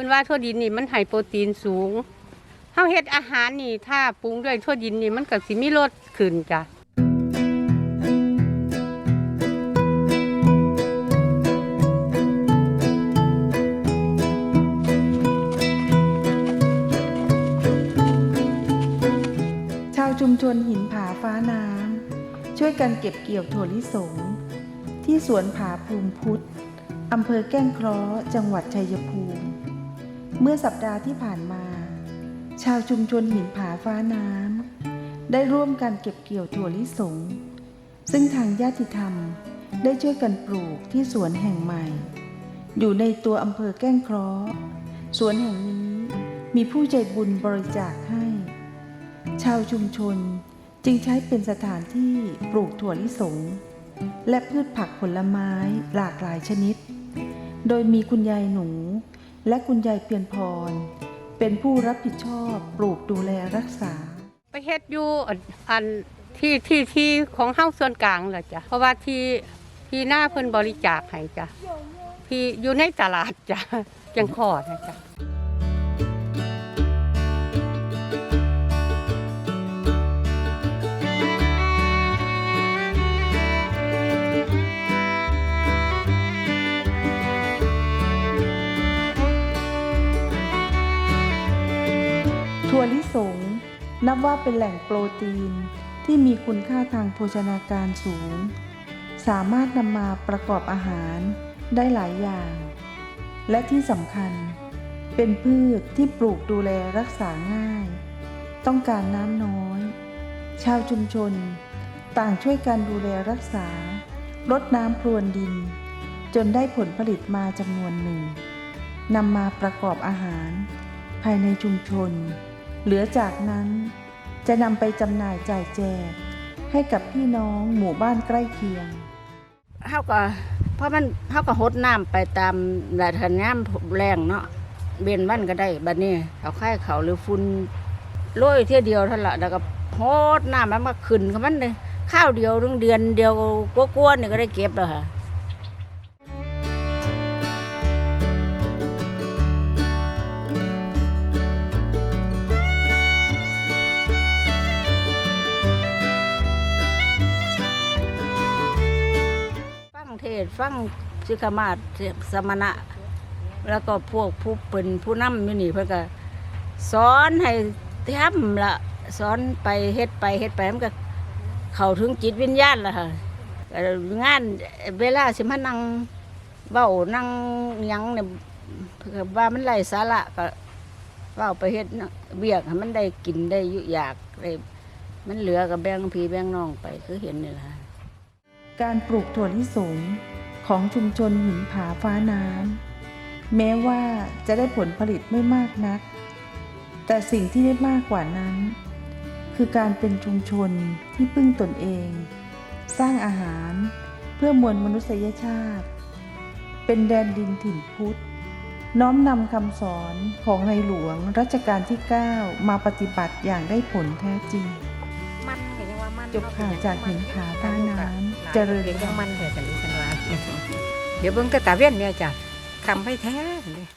พิ่นว่าทั่วดินนี่มันให้โปรตีนสูงเฮาเฮ็ดอาหารนี่ถ้าปรุงด้วยทั่วดินนี่มันก็สิมีรสขึ้นจ้ะชาวชุมชนหินผาฟ้าน้ำช่วยกันเก็บเกี่ยวถั่วลิสง ที่สวนผาภูมิพุทธอำเภอแก้งเคราะห์จังหวัดชัยภูมิ เมื่อสัปดาห์ที่ผ่านมา ชาวชุมชนหินผาฟ้าน้ำได้ร่วมกันเก็บเกี่ยวถั่วลิสง ซึ่งทางญาติธรรมได้ช่วยกันปลูกที่สวนแห่งใหม่ อยู่ในตัวอำเภอแก้งเคราะห์สวนแห่งนี้มีผู้ใจบุญบริจาคให้ ชาวชุมชนจึงใช้เป็นสถานที่ปลูกถั่วลิสง และพืชผักผลไม้หลากหลายชนิด โดยมีคุณยายหนู และคุณยายเพียรพร เป็นผู้รับผิดชอบปลูกดูแลรักษา ไปเฮ็ดอยู่อันที่ที่ที่ของเฮาส่วนกลางเหรอจ้ะเพราะว่าที่ที่หน้าเพิ่นบริจาคให้จ้ะที่อยู่ในตลาดจ้ะจังขอดนะจ้ะ ถั่วลิสง นับว่าเป็นแหล่งโปรตีนที่มีคุณค่าทางโภชนาการสูง สามารถนำมาประกอบอาหารได้หลายอย่าง และที่สำคัญ เป็นพืชที่ปลูกดูแลรักษาง่าย ต้องการน้ำน้อย ชาวชุมชน ต่างช่วยกันดูแลรักษา ลดน้ำพรวนดิน จนได้ผลผลิตมาจำนวนหนึ่งนำมาประกอบอาหาร ภายในชุมชน เหลือจากนั้นจะนำไปจำหน่ายจ่ายแจก ให้กับพี่น้องหมู่บ้านใกล้เคียงเฮาก็เพราะมันเฮาก็หดน้ำไปตามแดดคันน้ำแรงเนาะเบนวันก็ได้บัดนี้เอาไข่เขาหรือฝุ่นโรยเที่ยเดียวเท่าละแล้วก็หดน้ำมันมาขึ้นกับมันเลยข้าวเดียวถึงเดือนเดียวกลัวๆนี่ก็ได้เก็บแล้วค่ะ เทศฟังสิกมาศสมณะ แล้วก็พวกผู้เป็นผู้นำอยู่นี่เพื่อก็สอนให้ทำละสอนไปเฮ็ดไปเฮ็ดไปมันก็เข้าถึงจิตวิญญาณละค่ะงานเวลาสิมานั่งเว้านั่งยังเนี่ยว่ามันไร้สาระก็เว้าไปเฮ็ดเบียกมันได้กินได้อยู่อยากได้มันเหลือก็แบงพี่แบงน้องไปคือเห็นนี่ล่ะ การปลูกถั่วลิสงของชุมชนหินผาฟ้าน้ำแม้ว่าจะได้ผลผลิตไม่มากนัก แต่สิ่งที่ได้มากกว่านั้น คือการเป็นชุมชนที่พึ่งตนเอง สร้างอาหารเพื่อมวลมนุษยชาติ เป็นแดนดินถิ่นพุทธ น้อมนำคำสอนของในหลวงรัชกาลที่ 9 มาปฏิบัติอย่างได้ผลแท้จริง จบข่าวจากหินผาฟ้าน้ำเจริญเห็นยังมันแต่สันนิษฐานว่าเดี๋ยวเบิ่งแต่ตาเวียนเนี่ยจ้ะคำให้แท้เลย